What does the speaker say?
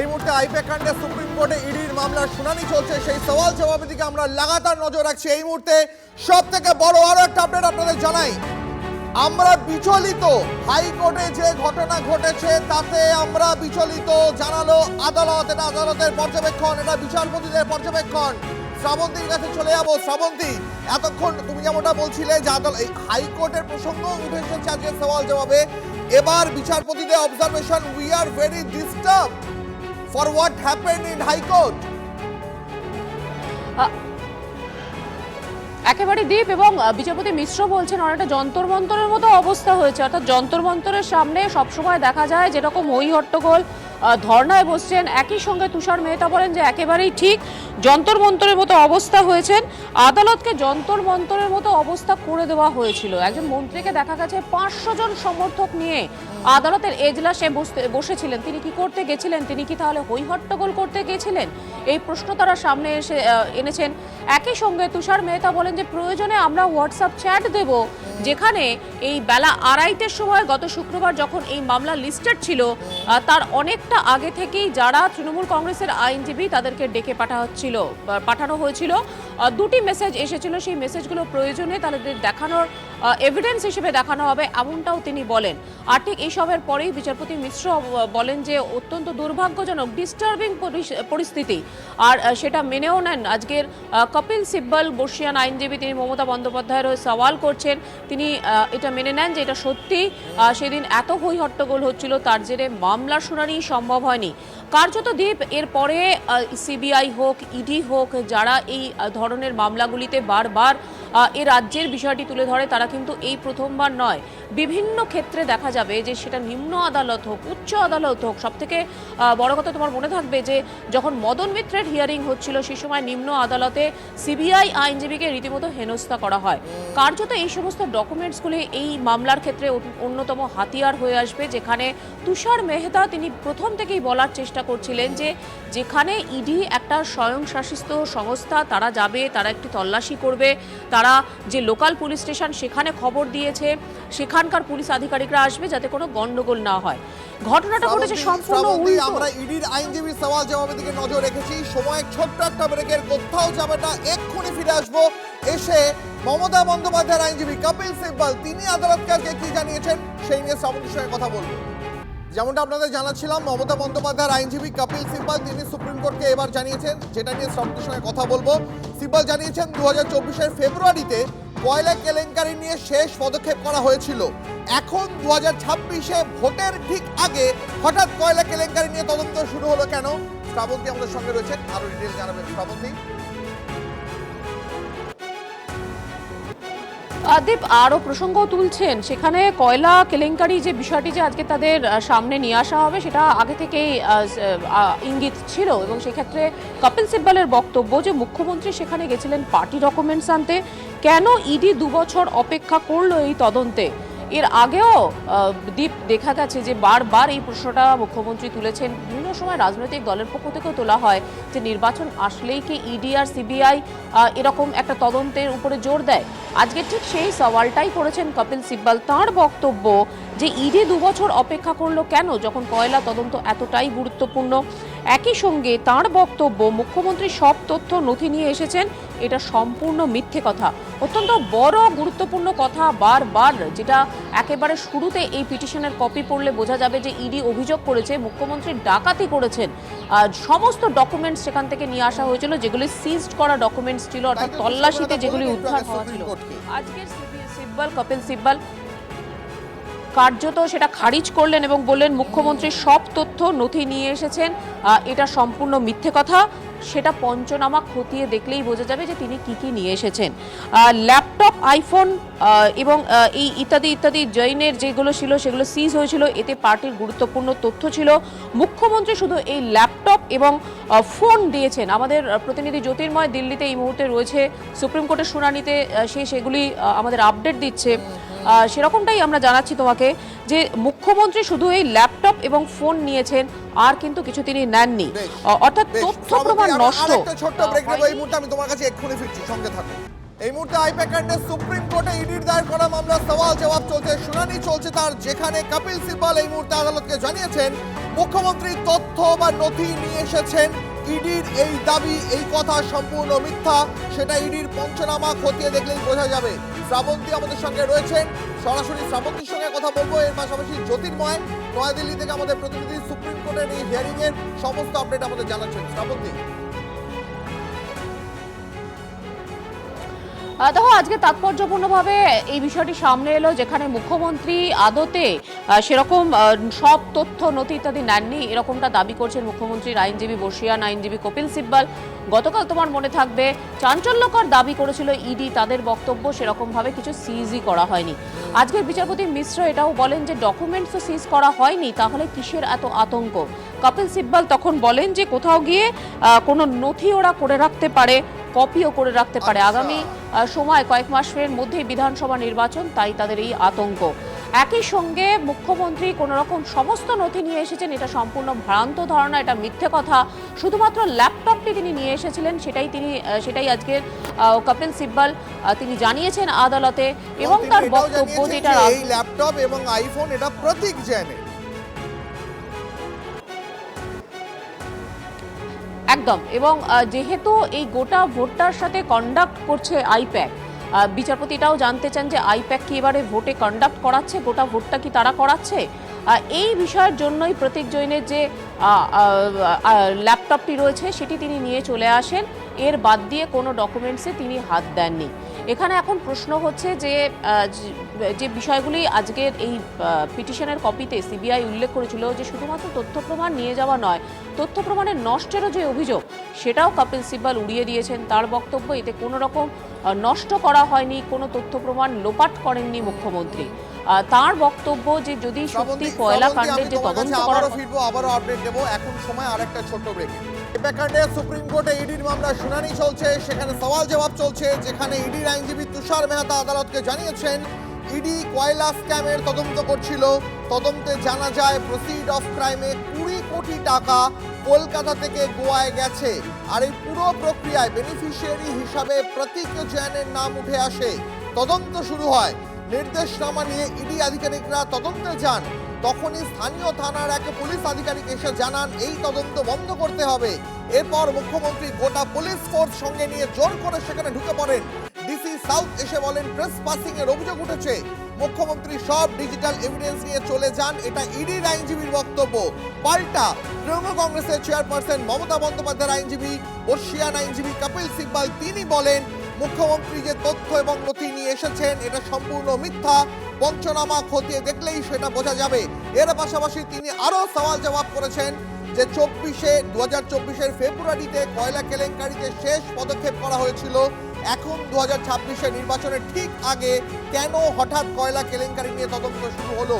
এই মুহূর্তে আইপ্যাক কাণ্ডে সুপ্রিম কোর্টে ইডির মামলার শুনানি চলছে। সেই সওয়াল জবাবের দিকে আমরা লাগাতার নজর রাখছি। এই মুহূর্তে সব থেকে বড় আরও একটা আপডেট আপনাদের জানাই। আমরা বিচলিত। হাইকোর্টে যে ঘটনা ঘটেছে, তাতে আমরা বিচলিত। জানালো আদালত। এটা আদালতের পর্যবেক্ষণ, এটা বিচারপতিদের পর্যবেক্ষণ। শ্রাবন্তীর কাছে চলে যাব। শ্রাবন্তী, এতক্ষণ তুমি যেমনটা বলছিলে যে আদালত হাইকোর্টের প্রসঙ্গ উঠে এসেছে আজকে সওয়াল জবাবে। এবার বিচারপতিদের observation we are very disturb for what happened in high court একেবারে দ্বীপ এবং বিচারপতি মিশ্র বলছেন অনেকটা যন্তর মন্তরের মতো অবস্থা হয়েছে। অর্থাৎ যন্তর মন্তরের সামনে সবসময় দেখা যায় যেরকম হই হট্টগোল ধর্নায় বসছেন। একই সঙ্গে তুষার মেহতা বলেন যে একেবারেই ঠিক যন্তর মন্তরের মতো অবস্থা হয়েছেন। আদালতকে যন্তর মন্তরের মতো অবস্থা করে দেওয়া হয়েছিল। একজন মন্ত্রীকে দেখা গেছে পাঁচশো জন সমর্থক নিয়ে আদালতের এজলাসে বসেছিলেন। তিনি কি করতে গেছিলেন? তিনি কি তাহলে হই হট্টগোল করতে গেছিলেন? এই প্রশ্ন তারা সামনে এসে এনেছেন। একই সঙ্গে তুষার মেহতা বলেন যে, প্রয়োজনে আমরা হোয়াটসঅ্যাপ চ্যাট দেব, যেখানে এই বেলা আড়াইটের সময় গত শুক্রবার যখন এই মামলা লিস্টেড ছিল তার অনেকটা আগে থেকেই যারা তৃণমূল কংগ্রেসের আইনজীবী তাদেরকে ডেকে পাঠা হচ্ছিল পাঠানো হয়েছিল। দুটি মেসেজ এসেছিল। সেই মেসেজগুলো প্রয়োজনে তাদের দেখানোর এভিডেন্স হিসেবে দেখানো হবে এমনটাও তিনি বলেন। আর ঠিক এইসবের পরেই বিচারপতি মিশ্র বলেন যে অত্যন্ত দুর্ভাগ্যজনক ডিস্টার্বিং পরিস্থিতি। আর সেটা মেনেও নেন। আজকের কপিল সিব্বল বর্ষিয়ান আইনজীবী তিনি মমতা বন্দ্যোপাধ্যায়ের হয়ে সওয়াল করছেন। তিনি এটা মেনে নেন যে এটা সত্যি। সেদিন এত হই হট্টগোল হচ্ছিল তার জেরে মামলার শুনানি সম্ভব হয়নি। কার্যত দ্বীপ এরপরে সিবিআই হোক ইডি হোক যারা এই আহ, ধরনের মামলাগুলিতে বারবার এ রাজ্যের বিষয়টি তুলে ধরে, তারা কিন্তু এই প্রথমবার নয়। বিভিন্ন ক্ষেত্রে দেখা যাবে যে সেটা নিম্ন আদালত হোক, উচ্চ আদালত হোক সব থেকে বড় কথা তোমার মনে থাকবে যে যখন মদন মিত্রের হিয়ারিং হচ্ছিল সেই সময় নিম্ন আদালতে সিবিআই আইনজীবীকে রীতিমতো হেনস্থা করা হয়। কার্যত এই সমস্ত ডকুমেন্টসগুলি এই মামলার ক্ষেত্রে অন্যতম হাতিয়ার হয়ে আসবে, যেখানে তুষার মেহতা তিনি প্রথম থেকেই বলার চেষ্টা করছিলেন যে যেখানে ইডি একটা স্বয়ংশাসিত সংস্থা, তারা যাবে, তারা একটি তল্লাশি করবে, তারা যে লোকাল পুলিশ স্টেশন সেখানে খবর দিয়েছে সেখানকার পুলিশ আধিকারিকরা আসবে যাতে কোনো গন্ডগোল না হয়। ঘটনাটা ঘটেছে সম্পূর্ণ উল্টো। আমরা ইডির আইনজীবী সওয়াল জবাবের দিকে নজর রেখেছি। সময় ছোট্ট একটা ব্রেকের কোথাও যাবে না এক্ষুনি ফিরে আসব। এসে মমতা বন্দ্যোপাধ্যায়ের আইনজীবী কপিল সিব্বল তিনি আদালতকে কি জানিয়েছেন সেই নিয়ে সঙ্গে কথা বলব। যেমনটা আপনাদের জানাচ্ছিলাম, মমতা বন্দ্যোপাধ্যায়ের আইনজীবী কপিল সিব্বল তিনি সুপ্রিম কোর্টকে এবার জানিয়েছেন, যেটা নিয়ে শ্রাবন্তীর সঙ্গে কথা বলব। সিব্বল জানিয়েছেন দু হাজার চব্বিশের ফেব্রুয়ারিতে কয়লা কেলেঙ্কারি নিয়ে শেষ পদক্ষেপ করা হয়েছিল। এখন দু হাজার ছাব্বিশে ভোটের ঠিক আগে হঠাৎ কয়লা কেলেঙ্কারি নিয়ে তদন্ত শুরু হলো কেন? শ্রাবন্তী আমাদের সঙ্গে রয়েছেন, আরও ডিটেল জানাবেন শ্রাবন্তী। আদিপ আরও প্রসঙ্গ তুলছেন। সেখানে কয়লা কেলেঙ্কারি যে বিষয়টি যে আজকে তাদের সামনে নিয়ে আসা হবে, সেটা আগে থেকেই ইঙ্গিত ছিল এবং সেক্ষেত্রে কপিল সিব্বালের বক্তব্য যে মুখ্যমন্ত্রী সেখানে গেছিলেন পার্টি ডকুমেন্টস আনতে, কেন ইডি দুবছর অপেক্ষা করল এই তদন্তে? এর আগেও দীপ দেখা গেছে যে বারবার এই প্রশ্নটা মুখ্যমন্ত্রী তুলেছেন। বিভিন্ন সময় রাজনৈতিক দলের পক্ষ থেকেও তোলা হয় যে নির্বাচন আসলেই কি ইডি আর সিবিআই এরকম একটা তদন্তের উপরে জোর দেয়। আজকে ঠিক সেই সওয়ালটাই করেছেন কপিল সিব্বাল। তাঁর বক্তব্য যে ইডি দু বছর অপেক্ষা করল কেন, যখন কয়লা তদন্ত এতটাই গুরুত্বপূর্ণ একই সঙ্গে তাঁর বক্তব্য মুখ্যমন্ত্রী সব তথ্য নথি নিয়ে এসেছেন। এটা সম্পূর্ণ মিথ্যে কথা। অত্যন্ত বড় গুরুত্বপূর্ণ কথা বারবার যেটা একেবারে শুরুতে এই পিটিশনের কপি পড়লে বোঝা যাবে যে ইডি অভিযোগ করেছে মুখ্যমন্ত্রী ডাকাতি করেছেন। আর সমস্ত ডকুমেন্টস সেখান থেকে নিয়ে আসা হয়েছিল যেগুলি সিজড করা ডকুমেন্টস ছিল অর্থাৎ তল্লাশিতে যেগুলি উদ্ধার হওয়া ছিল। আজকের সিবি- সিব্বল কপিল সিব্বল কার্যত সেটা খারিজ করলেন এবং বললেন মুখ্যমন্ত্রী সব তথ্য নথি নিয়ে এসেছেন। এটা সম্পূর্ণ মিথ্যে কথা। সেটা পঞ্চনামা খতিয়ে দেখলেই বোঝা যাবে যে তিনি কি কি নিয়ে এসেছেন। ল্যাপটপ, আইফোন এবং এই ইত্যাদি ইত্যাদি জৈনের যেগুলো ছিল, সেগুলো সিজ হয়েছিল। এতে পার্টির গুরুত্বপূর্ণ তথ্য ছিল। মুখ্যমন্ত্রী শুধু এই ল্যাপটপ এবং ফোন দিয়েছেন। আমাদের প্রতিনিধি জ্যোতির্ময় দিল্লিতে এই মুহূর্তে রয়েছে। সুপ্রিম কোর্টের শুনানিতে সে সেগুলি আমাদের আপডেট দিচ্ছে। সেরকমটাই আমরা জানাচ্ছি তোমাকে যে মুখ্যমন্ত্রী শুধু এই ল্যাপটপ এবং ফোন নিয়েছেন আর কিন্তু কিছু তিনি নেননি। অর্থাৎ তথ্য প্রমাণ নষ্ট। ছোট্ট ব্রেক নেব। এই মুহূর্তে আমি তোমার কাছে এক্ষুনি ফিরছি। সঙ্গে থাকো। এই মুহূর্তে আইপ্যাক কাণ্ডে সুপ্রিম কোর্টে ইডির দায়ের করা মামলা সওয়াল জবাব চলছে শুনানি চলছে তার যেখানে কপিল সিব্বল এই মুহূর্তে আদালতকে জানিয়েছেন মুখ্যমন্ত্রী তথ্য বা নথি নিয়ে এসেছেন। ইডির এই দাবি, এই কথা সম্পূর্ণ মিথ্যা, সেটা ইডির পঞ্চনামা খতিয়ে দেখলেই বোঝা যাবে। শ্রাবন্তী আমাদের সঙ্গে রয়েছেন। সরাসরি শ্রাবন্তীর সঙ্গে কথা বলব। এর পাশাপাশি জ্যোতির্ময়, নয়াদিল্লি থেকে আমাদের প্রতিনিধি সুপ্রিম কোর্টের এই হিয়ারিং এর সমস্ত আপডেট আমাদের জানাচ্ছেন। শ্রাবন্তী। দেখো আজকে তাৎপর্যপূর্ণভাবে এই বিষয়টি সামনে এলো যেখানে মুখ্যমন্ত্রী আদতে সেরকম সব তথ্য নথি ইত্যাদি নেননি। এরকমটা দাবি করছেন মুখ্যমন্ত্রীর আইনজীবী বর্ষিয়ান আইনজীবী কপিল সিব্বাল। গতকাল তোমার মনে থাকবে চাঞ্চল্যকর দাবি করেছিল ইডি। তাদের বক্তব্য সেরকমভাবে কিছু সিজই করা হয়নি। আজকের বিচারপতি মিশ্র এটাও বলেন যে ডকুমেন্টসও সিজ করা হয়নি তাহলে কিসের এত আতঙ্ক? কপিল সিব্বাল তখন বলেন যে কোথাও গিয়ে কোনো নথি ওরা করে রাখতে পারে কপিও করে রাখতে পারে। আচ্ছা। আগামী সময় কয়েক মাসের মধ্যেই বিধানসভা নির্বাচন তাই তাদের এই আতঙ্ক। একই সঙ্গে মুখ্যমন্ত্রী কোন রকম সমস্ত নথি নিয়ে এসেছেন এটা সম্পূর্ণ ভ্রান্ত ধারণা এটা মিথ্যে কথা। শুধুমাত্র ল্যাপটপটি তিনি নিয়ে এসেছিলেন সেটাই তিনি সেটাই আজকের কপিল সিব্বাল তিনি জানিয়েছেন আদালতে এবং তার বক্তব্য যে জানিয়েছেন এটা যে এই ল্যাপটপ এবং আইফোন এটা প্রতীক জৈনের একদম। এবং যেহেতু এই গোটা ভোটটার সাথে কন্ডাক্ট করছে আইপ্যাক বিচারপতি এটাও জানতে চান যে আইপ্যাক কি এবারে ভোটে কন্ডাক্ট করাচ্ছে, গোটা ভোটটা কি তারা করাচ্ছে? এই বিষয়ের জন্যই প্রতীক জৈনের যে ল্যাপটপটি রয়েছে, সেটি তিনি নিয়ে চলে আসেন। এর বাদ দিয়ে কোনো ডকুমেন্টসে তিনি হাত দেননি। এখানে এখন প্রশ্ন হচ্ছে যে যে- বিষয়গুলি আজকের এই পিটিশনের কপিতে সিবিআই উল্লেখ করেছিল যে শুধুমাত্র তথ্য প্রমাণ নিয়ে যাওয়া নয় তথ্য প্রমাণের নষ্টেরও যে অভিযোগ সেটাও কপিল সিব্বাল উড়িয়ে দিয়েছেন। তার বক্তব্য এতে কোনো রকম নষ্ট করা হয়নি কোনো তথ্য প্রমাণ লোপাট করেননি মুখ্যমন্ত্রী। তার বক্তব্য যে যদি সত্যি কয়লা কাণ্ডের যে তদন্ত আবারও ফিরবো আবারও আপডেট দেবো। এখন সময় আরেকটা ছোট্ট ব্রেক কাণ্ডে সুপ্রিম কোর্টে ইডির মামলা শুনানি চলছে। সেখানে সওয়াল জবাব চলছে, যেখানে ইডির আইনজীবী তুষার মেহতা আদালতকে জানিয়েছেন, ইডি কয়লা স্ক্যামের তদন্ত করছিল। তদন্তে জানা যায়, প্রসিড অফ ক্রাইমে কুড়ি কোটি টাকা কলকাতা থেকে গোয়ায় গেছে। আর এই পুরো প্রক্রিয়ায় বেনিফিশিয়ারি হিসাবে প্রতীক জৈনের নাম উঠে আসে। তদন্ত শুরু হয়। নির্দেশনামা নিয়ে ইডি আধিকারিকরা তদন্তে যান। তখনই স্থানীয় থানার এক পুলিশ আধিকারিক এসে জানান, এই তদন্ত বন্ধ করতে হবে। এরপর মুখ্যমন্ত্রী গোটা পুলিশ ফোর্স সঙ্গে নিয়ে জোর করে সেখানে ঢুকে পড়েন। ডিসি সাউথ এসে বলেন প্রেস পাসিং এর অভিযোগ উঠেছে। মুখ্যমন্ত্রী সব ডিজিটাল এভিডেন্স নিয়ে চলে যান, এটা ইডির আইনজীবীর বক্তব্য। পাল্টা, তৃণমূল কংগ্রেসের চেয়ারপারসন মমতা বন্দ্যোপাধ্যায়ের আইনজীবী, বর্ষিয়ান আইনজীবী কপিল সিব্বাল, তিনি বলেন মুখ্যমন্ত্রী যে তথ্য এবং নথি নিয়ে এসেছেন, এটা সম্পূর্ণ মিথ্যা। পঞ্চনামা খতিয়ে দেখলেই সেটা বোঝা যাবে। এর পাশাপাশি তিনি আরও সওয়াল জবাব করেছেন যে চব্বিশে দু হাজার চব্বিশের ফেব্রুয়ারিতে কয়লা কেলেঙ্কারিতে শেষ পদক্ষেপ করা হয়েছিল। এখন দু হাজার নির্বাচনের ঠিক আগে কেন হঠাৎ কয়লা কেলেঙ্কারি নিয়ে তদন্ত শুরু হলো?